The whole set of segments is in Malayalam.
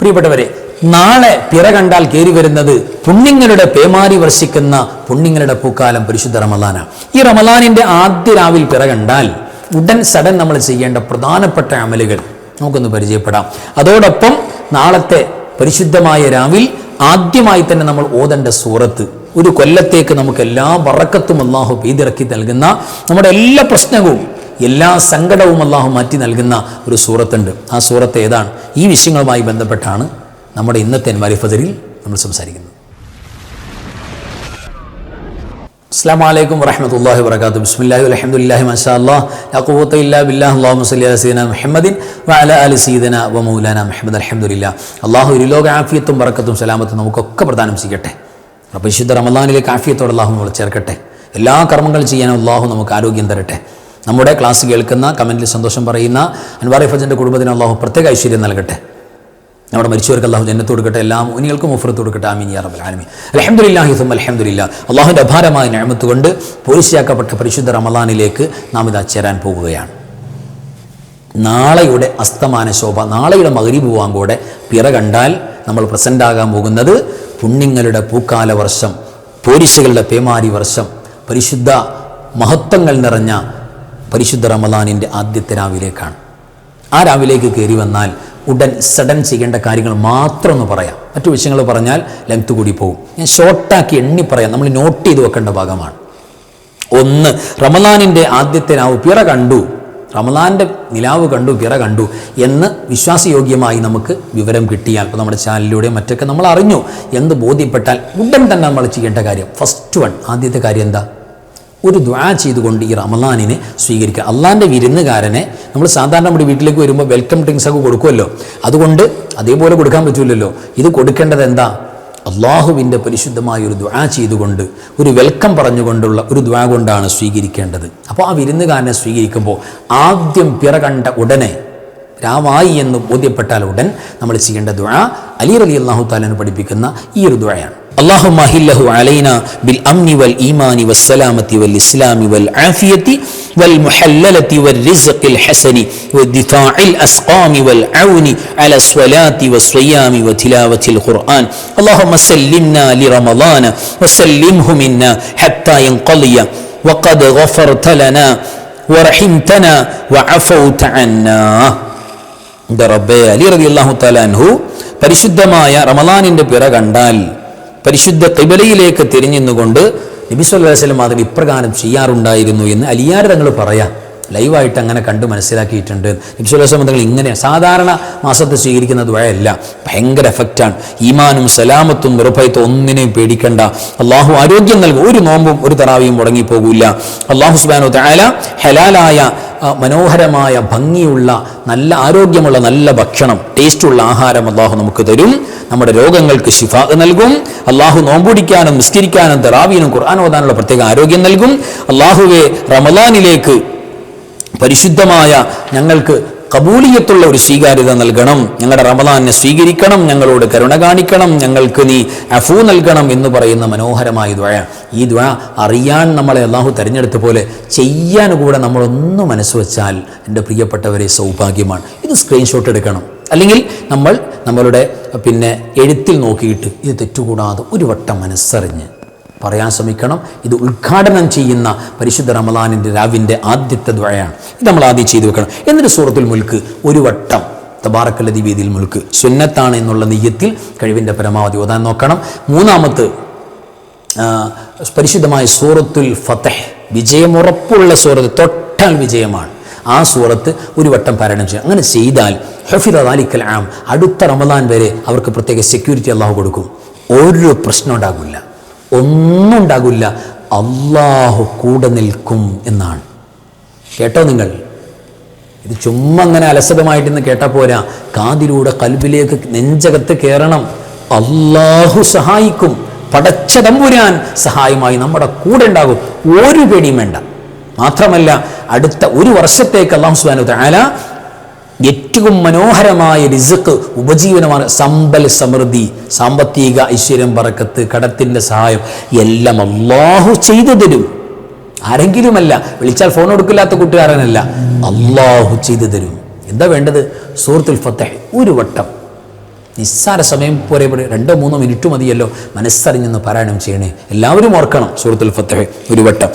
പ്രിയപ്പെട്ടവരെ നാളെ പിറ കണ്ടാൽ കയറി വരുന്നത് പുണ്യങ്ങളുടെ പേമാരി വർഷിക്കുന്ന പുണ്യങ്ങളുടെ പൂക്കാലം പരിശുദ്ധ റമലാന ഈ റമലാനിന്റെ ആദ്യ രാവിൽ പിറ കണ്ടാൽ ഉടൻ സഡൻ നമ്മൾ ചെയ്യേണ്ട പ്രധാനപ്പെട്ട അമലുകൾ നമുക്കൊന്ന് പരിചയപ്പെടാം. അതോടൊപ്പം നാളത്തെ പരിശുദ്ധമായ രാവിൽ ആദ്യമായി തന്നെ നമ്മൾ ഓതേണ്ട സൂറത്ത് ഒരു കൊല്ലത്തേക്ക് നമുക്ക് എല്ലാ വറക്കത്തും അള്ളാഹു പെയ്തിറക്കി നൽകുന്ന നമ്മുടെ എല്ലാ പ്രശ്നവും എല്ലാ സങ്കടവും അള്ളാഹു മാറ്റി നൽകുന്ന ഒരു സൂറത്തുണ്ട്. ആ സൂറത്ത് ഏതാണ്? ഈ വിഷയങ്ങളുമായി ബന്ധപ്പെട്ടാണ് നമ്മുടെ ഇന്നത്തെ മരിഫതിരിൽ നമ്മൾ സംസാരിക്കുന്നത്. അസ്സാം വലൈക്കും വറഹമത്തല്ലാഹി വർക്കാത്തു ബിസ്മില്ലാഹി അലഹമുല്ലാഹി മഷാ അല്ലാഹ് ലാ ഇല്ലാ ബില്ലാഹ്. സീദന മുഹമ്മദിൻ സീദന വ മൗലാന മുഹമ്മദ്. അൽഹംദുലില്ലാ. അല്ലാഹു ഇരുലോക ആഫിയത്തും ബറക്കത്തും സലാമത്തും നമുക്കൊക്കെ പ്രദാനം ചെയ്യട്ടെ. പരിശുദ്ധ റമദാനിലേക്ക് ആഫിയത്തോടെ അള്ളാഹു നമ്മൾ ചേർക്കട്ടെ. എല്ലാ കർമ്മങ്ങൾ ചെയ്യാനും അള്ളാഹു നമുക്ക് ആരോഗ്യം തരട്ടെ. നമ്മുടെ ക്ലാസ് കേൾക്കുന്ന കമന്റിൽ സന്തോഷം പറയുന്ന അൻവാറി ഫജന്റെ കുടുംബത്തിന് അള്ളാഹു പ്രത്യേക ഐശ്വര്യം നൽകട്ടെ. നമ്മുടെ മരിച്ചവർക്ക് അള്ളാഹു ജന്നത്ത് കൊടുക്കട്ടെ എല്ലാ മുനികൾക്കും മുഫറത്ത് കൊടുക്കട്ടെ ആമീൻ യാ റബ്ബൽ ആലമീൻ. അൽഹംദുലില്ലാഹി സും അൽഹംദുലില്ലാ അള്ളാഹുന്റെ അപാരമായ ഞാമത്ത് കൊണ്ട് പോലീസിയാക്കപ്പെട്ട പരിശുദ്ധ റമദാനിലേക്ക് നാം ഇതാ ചേരാൻ പോകുകയാണ്. നാളെയുടെ അസ്തമാന ശോഭ നാളെയുടെ മകരീബ് കൂടെ പിറ കണ്ടാൽ നമ്മൾ പ്രസന്റ് ആകാൻ പോകുന്നത് പുണ്യങ്ങളുടെ പൂക്കാല വർഷം പോരിശകളുടെ പേമാരി വർഷം പരിശുദ്ധ മഹത്വങ്ങൾ നിറഞ്ഞ പരിശുദ്ധ റമദാനിന്റെ ആദ്യത്തെ രാവിലേക്കാണ്. ആ രാവിലേക്ക് കയറി വന്നാൽ ഉടൻ സഡൻ ചെയ്യേണ്ട കാര്യങ്ങൾ മാത്രം ഒന്ന് പറയാം. മറ്റു വിഷയങ്ങൾ പറഞ്ഞാൽ ലെങ്ത് കൂടി പോകും. ഞാൻ ഷോർട്ടാക്കി എണ്ണി പറയാം. നമ്മൾ നോട്ട് ചെയ്ത് വെക്കേണ്ട ഭാഗമാണ്. ഒന്ന് റമദാനിന്റെ ആദ്യത്തെ രാവ് പിറ കണ്ടു. റമദാന്റെ നിലാവ് കണ്ടു പിറ കണ്ടു എന്ന് വിശ്വാസയോഗ്യമായി നമുക്ക് വിവരം കിട്ടിയാൽ ഇപ്പോൾ നമ്മുടെ ചാനലിലൂടെ മറ്റൊക്കെ നമ്മൾ അറിഞ്ഞു എന്ന് ബോധ്യപ്പെട്ടാൽ ഉടൻ തന്നെ നമ്മൾ ചെയ്യേണ്ട കാര്യം. ഫസ്റ്റ് വൺ ആദ്യത്തെ കാര്യം എന്താ? ഒരു ദ്വാ ചെയ്തുകൊണ്ട് ഈ റമദാനിനെ സ്വീകരിക്കുക. അള്ളാന്റെ വിരുന്നുകാരനെ നമ്മൾ സാധാരണ നമ്മുടെ വീട്ടിലേക്ക് വരുമ്പോൾ വെൽക്കം ഡ്രിങ്ക്സ് ഒക്കെ കൊടുക്കുമല്ലോ. അതുകൊണ്ട് അതേപോലെ കൊടുക്കാൻ പറ്റില്ലല്ലോ ഇത് കൊടുക്കേണ്ടത് എന്താ? അള്ളാഹുവിന്റെ പരിശുദ്ധമായ ഒരു ദ്വാ ചെയ്തുകൊണ്ട് ഒരു വെൽക്കം പറഞ്ഞുകൊണ്ടുള്ള ഒരു ദ്വാ കൊണ്ടാണ് സ്വീകരിക്കേണ്ടത്. അപ്പോൾ ആ വിരുന്നുകാരനെ സ്വീകരിക്കുമ്പോൾ ആദ്യം പിറ കണ്ട ഉടനെ രാമായി എന്ന് ബോധ്യപ്പെട്ടാൽ ഉടൻ നമ്മൾ ചെയ്യേണ്ട ദ്വാ അലി അലി അള്ളാഹു താലിനെ പഠിപ്പിക്കുന്ന ഈ ഒരു ദ്വായാണ് اللهم أهله علينا بالأمن والإيمان والسلامة والإسلام والعافية والمحللة والرزق الحسن والدفاع الأسقام والعون على الصلاة والصيام وتلاوة القرآن اللهم سلمنا لرمضان وسلمه منا حتى ينقضي وقد غفرت لنا ورحمتنا وعفوت عنا എൻ്റെ റബ്ബെ അലി റബി അള്ളാഹു തലാൻഹു പരിശുദ്ധമായ റമദാനിൻ്റെ പിറ കണ്ടാൽ പരിശുദ്ധ തിബലയിലേക്ക് തിരിഞ്ഞുകൊണ്ട് നബി സല്ലല്ലാഹു അലൈഹി വസല്ലം അതിൽ ഇപ്രകാരം ചെയ്യാറുണ്ടായിരുന്നു എന്ന് അലിയാർ തങ്ങൾ പറയാം. ലൈവായിട്ട് അങ്ങനെ കണ്ട് മനസ്സിലാക്കിയിട്ടുണ്ട്. അലൈഹി ഇങ്ങനെ സാധാരണ മാസത്തെ സ്വീകരിക്കുന്ന ദ്വയല്ല ഭയങ്കര എഫക്റ്റാണ് ഈമാനും സലാമത്തും നിർഭയത്തും ഒന്നിനെയും പേടിക്കണ്ട. അള്ളാഹു ആരോഗ്യം നൽകും. ഒരു നോമ്പും ഒരു തറാവിയും മുടങ്ങിപ്പോകില്ല അള്ളാഹു സുബാനോ തായാല ഹലാലായ മനോഹരമായ ഭംഗിയുള്ള നല്ല ആരോഗ്യമുള്ള നല്ല ഭക്ഷണം ടേസ്റ്റുള്ള ആഹാരം അള്ളാഹു നമുക്ക് തരും. നമ്മുടെ രോഗങ്ങൾക്ക് ശിഫ നൽകും. അള്ളാഹു നോമ്പുടിക്കാനും നിസ്കരിക്കാനും തെറാവീനും ഖുർആൻ ഓതാനുള്ള പ്രത്യേക ആരോഗ്യം നൽകും. അള്ളാഹുവെ റമദാനിലേക്ക് പരിശുദ്ധമായ ഞങ്ങൾക്ക് കബൂലിയത്തുള്ള ഒരു സ്വീകാര്യത നൽകണം. ഞങ്ങളുടെ റമദാനെ സ്വീകരിക്കണം. ഞങ്ങളോട് കരുണ കാണിക്കണം. ഞങ്ങൾക്ക് നീ അഫൂ നൽകണം എന്ന് പറയുന്ന മനോഹരമായ ദ്വയ ഈ ദ്വ അറിയാൻ നമ്മളെ അള്ളാഹു തിരഞ്ഞെടുത്ത പോലെ ചെയ്യാൻ കൂടെ നമ്മളൊന്ന് മനസ്സ് വെച്ചാൽ എന്റെ പ്രിയപ്പെട്ടവരെ സൗഭാഗ്യമാണ്. ഇത് സ്ക്രീൻഷോട്ട് എടുക്കണം. അല്ലെങ്കിൽ നമ്മൾ നമ്മളുടെ പിന്നെ എഴുത്തിൽ നോക്കിയിട്ട് ഇത് തെറ്റുകൂടാതെ ഒരു വട്ടം മനസ്സറിഞ്ഞ് പറയാൻ ശ്രമിക്കണം. ഇത് ഉദ്ഘാടനം ചെയ്യുന്ന പരിശുദ്ധ റമദാനിന്റെ രാവിന്റെ ആദ്യത്തെ ദ്വയാണ് ഇത് നമ്മൾ ആദ്യം ചെയ്തു വെക്കണം. എന്നിട്ട് സൂറത്തുൽ മുൽക്ക് ഒരു വട്ടം തബാറക്കല്ലതി വേദിയിൽ മുൽക്ക് സുന്നത്താണ് എന്നുള്ള നെയ്യത്തിൽ കഴിവിന്റെ പരമാവധി ഓതാൻ നോക്കണം. മൂന്നാമത്ത് പരിശുദ്ധമായ സൂറത്തുൽ ഫത്തഹ് വിജയമുറപ്പുള്ള സൂറത്ത് തൊട്ടാൽ വിജയമാണ്. ആ സൂറത്ത് ഒരു വട്ടം പാരായണം ചെയ്യും അങ്ങനെ ചെയ്താൽ ഹഫിദ് അലിക്കൽ ആം അടുത്ത റമദാൻ വരെ അവർക്ക് പ്രത്യേക സെക്യൂരിറ്റി അള്ളാഹു കൊടുക്കും. ഒരു പ്രശ്നം ഉണ്ടാകില്ല ഒന്നും ഉണ്ടാകില്ല. അള്ളാഹു കൂടെ നിൽക്കും എന്നാണ്. കേട്ടോ നിങ്ങൾ? ഇത് ചുമ്മാ അങ്ങനെ അലസതമായിട്ടിന്ന് കേട്ടാൽ പോരാ. കാതിലൂടെ കൽബിലേക്ക് നെഞ്ചകത്ത് കയറണം അള്ളാഹു സഹായിക്കും. പടച്ച തമ്പുരാൻ സഹായമായി നമ്മുടെ കൂടെ ഉണ്ടാകും. ഒരു പേടിയും വേണ്ട. മാത്രമല്ല അടുത്ത ഒരു വർഷത്തേക്ക് അള്ളാഹു സുബാനു താല ഏറ്റവും മനോഹരമായ റിസക്ക് ഉപജീവനമാണ് സമ്പൽ സമൃദ്ധി സാമ്പത്തിക ഐശ്വര്യം പറക്കത്ത് കടത്തിന്റെ സഹായം. എല്ലാം അള്ളാഹു ചെയ്തു തരും. ആരെങ്കിലുമല്ല വിളിച്ചാൽ ഫോൺ കൊടുക്കില്ലാത്ത കൂട്ടുകാരനല്ല അള്ളാഹു ചെയ്തു തരും. എന്താ വേണ്ടത്? സൂറത്തുൽ ഫത്തഹ് ഒരു വട്ടം. നിസ്സാര സമയം പോലെ രണ്ടോ മൂന്നോ മിനിറ്റ് മതിയല്ലോ. മനസ്സറിഞ്ഞെന്ന് പാരായണം ചെയ്യണേ. എല്ലാവരും ഓർക്കണം സൂറത്തുൽ ഫത്തഹ് ഒരു വട്ടം.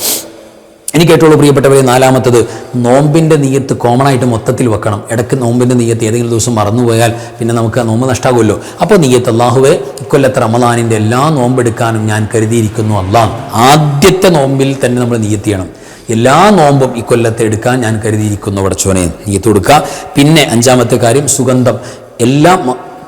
എനിക്ക് ഏറ്റവും പ്രിയപ്പെട്ടവരെ നാലാമത്തത് നോമ്പിന്റെ നീയത്ത് കോമൺ ആയിട്ട് മൊത്തത്തിൽ വെക്കണം. ഇടയ്ക്ക് നോമ്പിന്റെ നീയത്ത് ഏതെങ്കിലും ദിവസം മറന്നുപോയാൽ പിന്നെ നമുക്ക് ആ നോമ്പ് നഷ്ടാകുമല്ലോ. അപ്പോൾ നീയത്ത് അള്ളാഹുവെ ഇക്കൊല്ലത്തെ റമദാനിന്റെ എല്ലാ നോമ്പെടുക്കാനും ഞാൻ കരുതിയിരിക്കുന്നു അള്ളാഹ് ആദ്യത്തെ നോമ്പിൽ തന്നെ നമ്മൾ നീയത്ത് ചെയ്യണം. എല്ലാ നോമ്പും ഇക്കൊല്ലത്തെ എടുക്കാൻ ഞാൻ കരുതിയിരിക്കുന്നു വടച്ചോനെ നീയത്ത് കൊടുക്കുക. പിന്നെ അഞ്ചാമത്തെ കാര്യം സുഗന്ധം. എല്ലാ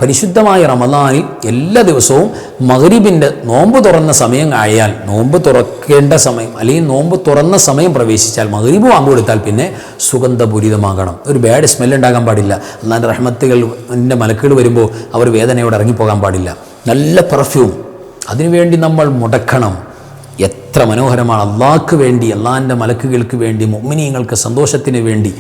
പരിശുദ്ധമായ റമദാനിൽ എല്ലാ ദിവസവും മഗ്രിബിന്റെ നോമ്പ് തുറന്ന സമയം ആയാൽ നോമ്പ് തുറക്കേണ്ട സമയം അല്ലെങ്കിൽ നോമ്പ് തുറന്ന സമയം പ്രവേശിച്ചാൽ മഗ്രിബ് വാമ്പ് കൊടുത്താൽ പിന്നെ സുഗന്ധപൂരിതമാകണം. ഒരു ബാഡ് സ്മെൽ ഉണ്ടാകാൻ പാടില്ല. അല്ലാതെ റഹ്മത്തുകൾ എന്റെ മലക്കുകൾ വരുമ്പോൾ അവർ വേദനയോടെ ഇറങ്ങിപ്പോകാൻ പാടില്ല. നല്ല പെർഫ്യൂം അതിനുവേണ്ടി നമ്മൾ മുടക്കണം. എത്ര മനോഹരമാണ്. അള്ളാഹ്ക്ക് വേണ്ടി അള്ളാഹിന്റെ മലക്കുകൾക്ക് വേണ്ടി മുഅ്മിനീങ്ങൾക്ക് സന്തോഷത്തിന് വേണ്ടി.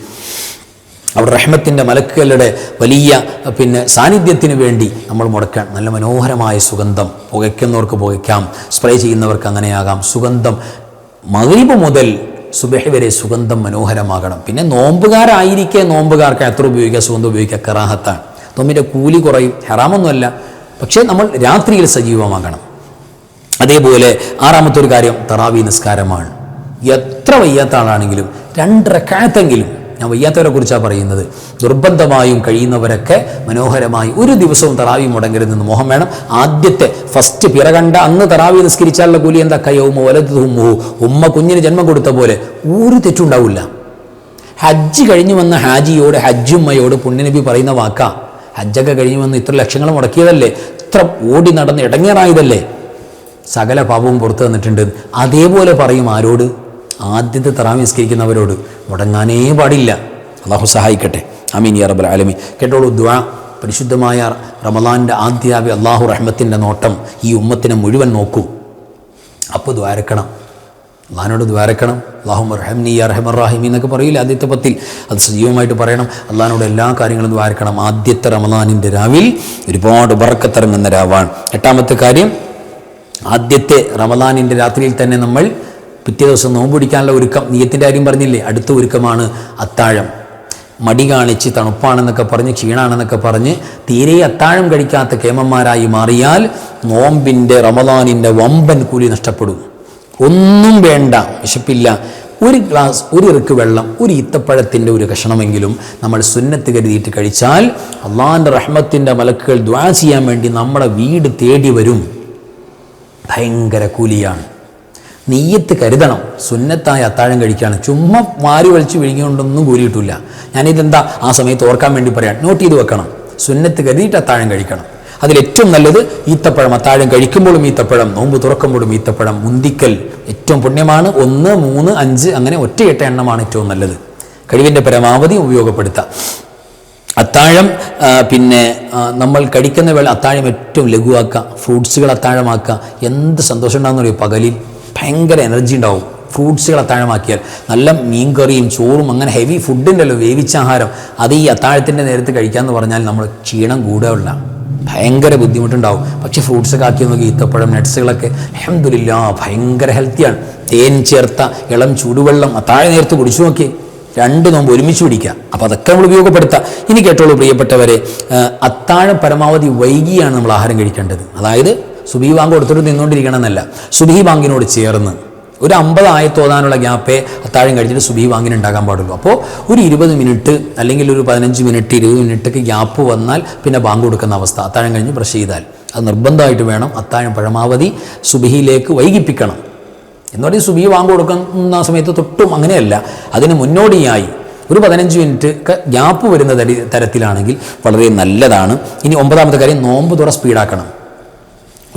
അവിടെ റഹ്മത്തിന്റെ മലക്കുകളുടെ വലിയ പിന്നെ സാന്നിധ്യത്തിന് വേണ്ടി നമ്മൾ മുടക്കാൻ നല്ല മനോഹരമായ സുഗന്ധം പുകയ്ക്കുന്നവർക്ക് പുകയ്ക്കാം സ്പ്രേ ചെയ്യുന്നവർക്ക് അങ്ങനെയാകാം. സുഗന്ധം മകരീബ് മുതൽ സുബഹി വരെ സുഗന്ധം മനോഹരമാകണം. പിന്നെ നോമ്പുകാരായിരിക്കെ നോമ്പുകാർക്ക് എത്ര ഉപയോഗിക്കുക സുഗന്ധം ഉപയോഗിക്കുക കറാഹത്താണ്. നോമ്പിന്റെ കൂലി കുറയും ഹെറാമൊന്നുമല്ല. പക്ഷേ നമ്മൾ രാത്രിയിൽ സജീവമാകണം. അതേപോലെ ആറാമത്തെ ഒരു കാര്യം തറാവി നിസ്കാരമാണ്. എത്ര വയ്യാത്ത ആളാണെങ്കിലും രണ്ടരക്കാലത്തെങ്കിലും ഞാൻ വയ്യാത്തവരെ കുറിച്ചാണ് പറയുന്നത്. നിർബന്ധമായും കഴിയുന്നവരൊക്കെ മനോഹരമായി ഒരു ദിവസവും തറാവി മുടങ്ങരുതെന്ന് മോഹം വേണം. ആദ്യത്തെ ഫസ്റ്റ് പിറകണ്ട അന്ന് തറാവി നിസ്കരിച്ചാലുള്ള കൂലി എന്താ? കയ്യവും വലതുമ്മുഹു ഉമ്മ കുഞ്ഞിന് ജന്മം കൊടുത്ത പോലെ ഒരു തെറ്റുണ്ടാവില്ല. ഹജ്ജ് കഴിഞ്ഞു വന്ന ഹാജിയോട് ഹജ്ജുമ്മയോട് പുണ്യനബി പറയുന്ന വാക്കാ. ഹജ്ജൊക്കെ കഴിഞ്ഞു വന്ന് ഇത്ര ലക്ഷങ്ങൾ മുടക്കിയതല്ലേ? ഇത്ര ഓടി നടന്ന് ഇടങ്ങേറായതല്ലേ? സകല പാപവും പുറത്തു തന്നിട്ടുണ്ട്. അതേപോലെ പറയും ആരോട്? ആദ്യത്തെ തറാമി നിസ്കരിക്കുന്നവരോട് മുടങ്ങാനേ പാടില്ല. അള്ളാഹു സഹായിക്കട്ടെ. അമീൻ യാ റബ്ബൽ ആലമീൻ. കേട്ടോളൂ ദ്വാ പരിശുദ്ധമായ റമലാന്റെ ആദ്യാവി അള്ളാഹു റഹ്മത്തിന്റെ നോട്ടം ഈ ഉമ്മത്തിനെ മുഴുവൻ നോക്കൂ. അപ്പോൾ ദ്വാരക്കണം അള്ളഹാനോട് ദ്വാരക്കണം അള്ളാഹു റഹംനി റഹമർ റാഹിമി എന്നൊക്കെ പറയില്ല ആദ്യത്തെ പത്തിൽ. അത് സജീവമായിട്ട് പറയണം. അള്ളഹാനോട് എല്ലാ കാര്യങ്ങളും ദ്വാരക്കണം ആദ്യത്തെ റമദാനിന്റെ രാവിൽ ഒരുപാട് ബറക്കത്തിറങ്ങുന്ന രാവാണ്. എട്ടാമത്തെ കാര്യം ആദ്യത്തെ റമദാനിന്റെ രാത്രിയിൽ തന്നെ നമ്മൾ പിറ്റേ ദിവസം നോമ്പ് പിടിക്കാനുള്ള ഒരുക്കം. നീയത്തിന്റെ കാര്യം പറഞ്ഞില്ലേ? അടുത്ത ഒരുക്കമാണ് അത്താഴം. മടി കാണിച്ച് തണുപ്പാണെന്നൊക്കെ പറഞ്ഞ് ക്ഷീണാണെന്നൊക്കെ പറഞ്ഞ് തീരെ അത്താഴം കഴിക്കാത്ത കേമന്മാരായി മാറിയാൽ നോമ്പിന്റെ റമദാനിന്റെ വമ്പൻ കൂലി നഷ്ടപ്പെടും. ഒന്നും വേണ്ട വിശപ്പില്ല. ഒരു ഗ്ലാസ് ഒരു ഇറുക്ക് വെള്ളം ഒരു ഈത്തപ്പഴത്തിന്റെ ഒരു കഷണമെങ്കിലും നമ്മൾ സുന്നത്ത് കരുതിയിട്ട് കഴിച്ചാൽ അള്ളാഹിന്റെ റഹ്മത്തിന്റെ മലക്കുകൾ ദ്വാ ചെയ്യാൻ വേണ്ടി നമ്മുടെ വീട് തേടി വരും. ഭയങ്കര കൂലിയാണ്. നെയ്യത്ത് കരുതണം. സുന്നത്തായ അത്താഴം കഴിക്കുകയാണ് ചുമ്മാ വാരി വലിച്ചു വിഴുങ്ങിക്കൊണ്ടൊന്നും കൂലി കിട്ടില്ല ഞാനിതെന്താ ആ സമയത്ത് ഓർക്കാൻ വേണ്ടി പറയാം? നോട്ട് ചെയ്ത് വെക്കണം. സുന്നത്ത് കരുതിയിട്ട് അത്താഴം കഴിക്കണം. അതിലേറ്റവും നല്ലത് ഈത്തപ്പഴം. അത്താഴം കഴിക്കുമ്പോഴും ഈത്തപ്പഴം നോമ്പ് തുറക്കുമ്പോഴും ഈത്തപ്പഴം മുന്തിക്കൽ ഏറ്റവും പുണ്യമാണ്. ഒന്ന് മൂന്ന് അഞ്ച് അങ്ങനെ ഒറ്റയെട്ട എണ്ണമാണ് ഏറ്റവും നല്ലത്. കഴിവിന്റെ പരമാവധി ഉപയോഗപ്പെടുത്താം. അത്താഴം പിന്നെ നമ്മൾ കഴിക്കുന്ന വേള അത്താഴം ഏറ്റവും ലഘുവാക്കുക ഫ്രൂട്ട്സുകൾ അത്താഴമാക്കുക. എന്ത് സന്തോഷം ഉണ്ടാകുന്ന പകലിൽ ഭയങ്കര എനർജി ഉണ്ടാവും. ഫ്രൂട്ട്സുകൾ അത്താഴമാക്കിയാൽ. നല്ല മീൻ കറിയും ചോറും അങ്ങനെ ഹെവി ഫുഡിന്റെല്ലോ വേവിച്ച ആഹാരം. അത് ഈ അത്താഴത്തിന്റെ നേരത്ത് കഴിക്കാമെന്ന് പറഞ്ഞാൽ നമ്മൾ ക്ഷീണം കൂടുകയുള്ള ഭയങ്കര ബുദ്ധിമുട്ടുണ്ടാവും. പക്ഷേ ഫ്രൂട്ട്സൊക്കെ ആക്കി നോക്കി ഈത്തപ്പഴം നട്ട്സുകളൊക്കെ അഹമ്മദില്ല ഭയങ്കര ഹെൽത്തിയാണ് തേൻ ചേർത്ത ഇളം ചൂടുവെള്ളം അത്താഴ നേരത്ത് കുടിച്ചു നോക്കി. രണ്ട് നോമ്പ് ഒരുമിച്ച് പിടിക്കുക. അപ്പോൾ അതൊക്കെ നമ്മൾ ഉപയോഗപ്പെടുത്താം. ഇനി കേട്ടോളൂ പ്രിയപ്പെട്ടവരെ അത്താഴം പരമാവധി വൈകിയാണ് നമ്മൾ ആഹാരം കഴിക്കേണ്ടത്. അതായത് സുബി ബാങ്ക് കൊടുത്തിട്ട് നിന്നുകൊണ്ടിരിക്കണം എന്നല്ല സുബി ബാങ്കിനോട് ചേർന്ന് ഒരു അമ്പത് ആയത്തോതാനുള്ള ഗ്യാപ്പേ അത്താഴം കഴിച്ചിട്ട് സുബി ബാങ്കിന് ഉണ്ടാകാൻ പാടുള്ളൂ. അപ്പോൾ ഒരു ഇരുപത് മിനിറ്റ് അല്ലെങ്കിൽ ഒരു പതിനഞ്ച് മിനിറ്റ് ഇരുപത് മിനിറ്റൊക്കെ ഗ്യാപ്പ് വന്നാൽ പിന്നെ ബാങ്ക് കൊടുക്കുന്ന അവസ്ഥ. അത്താഴം കഴിഞ്ഞ് ബ്രഷ് ചെയ്താൽ. അത് നിർബന്ധമായിട്ട് വേണം. അത്താഴം പരമാവധി സുബിയിലേക്ക് വൈകിപ്പിക്കണം. എന്ന് പറഞ്ഞാൽ സുബി ബാങ്ക് കൊടുക്കുന്ന സമയത്ത് തൊട്ടും അങ്ങനെയല്ല. അതിന് മുന്നോടിയായി ഒരു പതിനഞ്ച് മിനിറ്റ് ഗ്യാപ്പ് വരുന്ന തരത്തിലാണെങ്കിൽ വളരെ നല്ലതാണ്. ഇനി ഒമ്പതാമത്തെ കാര്യം നോമ്പ് തുറ സ്പീഡാക്കണം.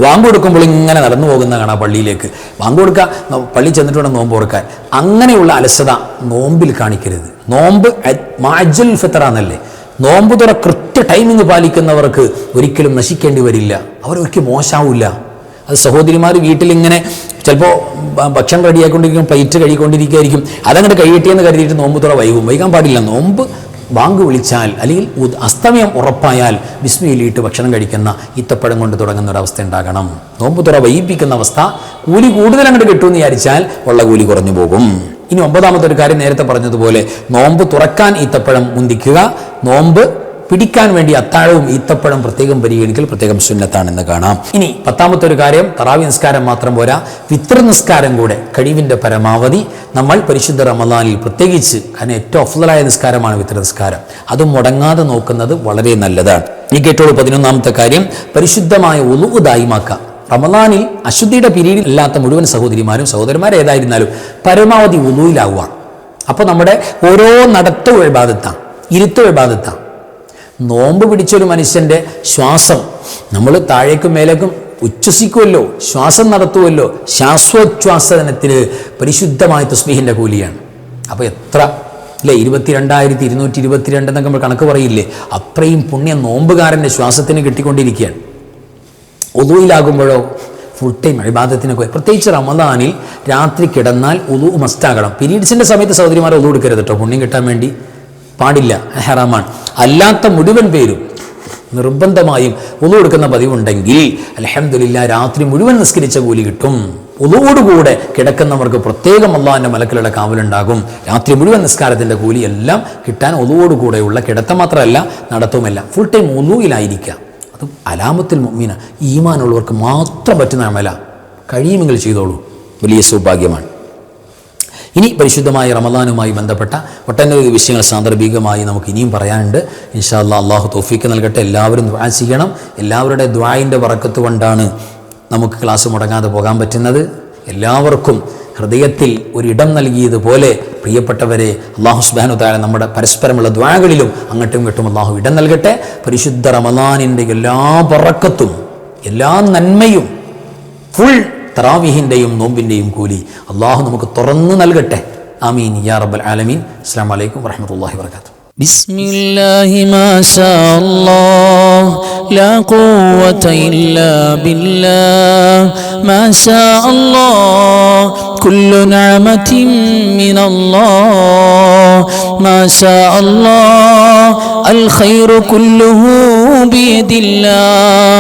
വാങ്ക് കൊടുക്കുമ്പോൾ ഇങ്ങനെ നടന്നു പോകുന്ന കാണാം പള്ളിയിലേക്ക്. വാങ്ക് കൊടുക്കുക പള്ളി ചെന്നിട്ട് വേണം നോമ്പ് ഓർക്കാൻ. അങ്ങനെയുള്ള അലസത നോമ്പിൽ കാണിക്കരുത്. നോമ്പ് മാജൽ ഫിത്തറാന്നല്ലേ നോമ്പ് തുറ കൃത്യ ടൈമിങ് പാലിക്കുന്നവർക്ക് ഒരിക്കലും നശിക്കേണ്ടി വരില്ല. അവരൊരിക്കലും മോശമാവില്ല അത് സഹോദരിമാർ വീട്ടിലിങ്ങനെ ചിലപ്പോൾ ഭക്ഷണം റെഡിയായിക്കൊണ്ടിരിക്കും പ്ലേറ്റ് കഴുകിക്കൊണ്ടിരിക്കുകയായിരിക്കും അതങ്ങോട്ട് എന്ന് കരുതിയിട്ട് നോമ്പ് തുറ വൈകും. വൈകാൻ പാടില്ല. നോമ്പ് ബാങ്ക് വിളിച്ചാൽ അല്ലെങ്കിൽ അസ്തമയം ഉറപ്പായാൽ വിസ്മയിലിട്ട് ഭക്ഷണം കഴിക്കുന്ന ഈത്തപ്പഴം കൊണ്ട് തുടങ്ങുന്ന ഒരു അവസ്ഥ ഉണ്ടാകണം. നോമ്പ് തുറ വൈകിപ്പിക്കുന്ന അവസ്ഥ കൂലി കൂടുതൽ അങ്ങോട്ട് കിട്ടുമെന്ന് വിചാരിച്ചാൽ ഉള്ള കൂലി കുറഞ്ഞു പോകും. ഇനി ഒമ്പതാമത്തെ ഒരു കാര്യം നേരത്തെ പറഞ്ഞതുപോലെ നോമ്പ് തുറക്കാൻ ഈത്തപ്പഴം മുന്തിക്കുക. നോമ്പ് പിടിക്കാൻ വേണ്ടി അത്താഴവും ഈത്തപ്പഴം പ്രത്യേകം പരിഗണിക്കൽ പ്രത്യേകം സുന്നത്താണെന്ന് കാണാം. ഇനി പത്താമത്തെ ഒരു കാര്യം തറാവി നിസ്കാരം മാത്രം പോരാ വിത്ര നിസ്കാരം കൂടെ കഴിവിന്റെ പരമാവധി നമ്മൾ പരിശുദ്ധ റമദാനിൽ പ്രത്യേകിച്ച് കാരണം ഏറ്റവും അഫ്ലായ നിസ്കാരമാണ് വിത്ര നിസ്കാരം. അത് മുടങ്ങാതെ നോക്കുന്നത് വളരെ നല്ലതാണ്. ഈ കേട്ടോളൂ പതിനൊന്നാമത്തെ കാര്യം പരിശുദ്ധമായ ഒളിവ് ദായിമാക്കാം. റമദാനിൽ അശുദ്ധിയുടെ പിരീഡിൽ അല്ലാത്ത മുഴുവൻ സഹോദരിമാരും സഹോദരന്മാരും ഏതായിരുന്നാലും പരമാവധി ഉളുവിലാവുക. അപ്പോൾ നമ്മുടെ ഓരോ നടത്ത എഴുപാദത്താണ് ഇരുത്ത എഴുപാദത്താണ് നോമ്പ് പിടിച്ചൊരു മനുഷ്യന്റെ ശ്വാസം നമ്മൾ താഴേക്കും മേലേക്കും ഉച്ഛസിക്കുമല്ലോ ശ്വാസം നടത്തുമല്ലോ ശ്വാസോച്ഛ്വാസനത്തിൽ പരിശുദ്ധമായ തസ്ബീഹിന്റെ കൂലിയാണ്. അപ്പോൾ എത്ര? അല്ലേ ഇരുപത്തിരണ്ടായിരത്തി ഇരുന്നൂറ്റി ഇരുപത്തിരണ്ട് എന്നൊക്കെ നമ്മൾ കണക്ക് പറയില്ലേ? അത്രയും പുണ്യം നോമ്പുകാരന്റെ ശ്വാസത്തിന് കിട്ടിക്കൊണ്ടിരിക്കുകയാണ്. ഒതുവിലാകുമ്പോഴോ ഫുൾ ടൈം അഴിബാദത്തിനൊക്കെ പ്രത്യേകിച്ച് റമദാനിൽ രാത്രി കിടന്നാൽ ഒതു മസ്റ്റാകണം. പീരീഡ്സിന്റെ സമയത്ത് സൗദരിമാരെ ഒതു എടുക്കരുത് കേട്ടോ പുണ്യം കിട്ടാൻ വേണ്ടി പാടില്ല ഹെറാമാണ് അല്ലാത്ത മുഴുവൻ പേരും നിർബന്ധമായും ഉളു കൊടുക്കുന്ന പതിവുണ്ടെങ്കിൽ അലഹമില്ല രാത്രി മുഴുവൻ നിസ്കരിച്ച കൂലി കിട്ടും. ഉളുവോടുകൂടെ കിടക്കുന്നവർക്ക് പ്രത്യേകം അള്ളാഹിന്റെ മലക്കിലുള്ള കാവലുണ്ടാകും. രാത്രി മുഴുവൻ നിസ്കാരത്തിന്റെ കൂലി എല്ലാം കിട്ടാൻ ഒതുവോടുകൂടെയുള്ള കിടത്തം മാത്രമല്ല നടത്തവുമല്ല. ഫുൾ ടൈം ഒലുവിലായിരിക്കുക അത് അലാമത്തിൽ മീന ഈമാനുള്ളവർക്ക് മാത്രം പറ്റുന്ന അമല. കഴിയുമെങ്കിൽ ചെയ്തോളൂ. വലിയ സൗഭാഗ്യമാണ്. ഇനി പരിശുദ്ധമായ റമദാനുമായി ബന്ധപ്പെട്ട ഒട്ടനവധി വിഷയങ്ങൾ സാന്ദർഭികമായി നമുക്ക് ഇനിയും പറയാനുണ്ട്. ഇൻഷാ അല്ലാ അള്ളാഹു തോഫീക്ക് നൽകട്ടെ. എല്ലാവരും ദ്വാ ചെയ്യണം. എല്ലാവരുടെ ദ്വായിന്റെ വറക്കത്ത് കൊണ്ടാണ് നമുക്ക് ക്ലാസ് മുടങ്ങാതെ പോകാൻ പറ്റുന്നത്. എല്ലാവർക്കും ഹൃദയത്തിൽ ഒരിടം നൽകിയതുപോലെ പ്രിയപ്പെട്ടവരെ അള്ളാഹു സുബാനു താല നമ്മുടെ പരസ്പരമുള്ള ദ്വാകളിലും അങ്ങോട്ടും ഇങ്ങോട്ടും അള്ളാഹു ഇടം നൽകട്ടെ. പരിശുദ്ധ റമദാനിന്റെ എല്ലാ പറക്കത്തും എല്ലാ നന്മയും ഫുൾ തറാവിഹിൻ്റെയും നോമ്പിൻ്റെയും കൂലി അള്ളാഹു നമുക്ക് തുറന്നു നൽകട്ടെ ആമീൻ യാ റബ്ബൽ ആലമീൻ അസ്സാം വലൈക്കും വറഹമത്തല്ലാഹി വർക്കാത്തു بسم الله ما شاء الله لا قوة إلا بالله ما شاء الله كل نعمة من الله ما شاء الله الخير كله بيد الله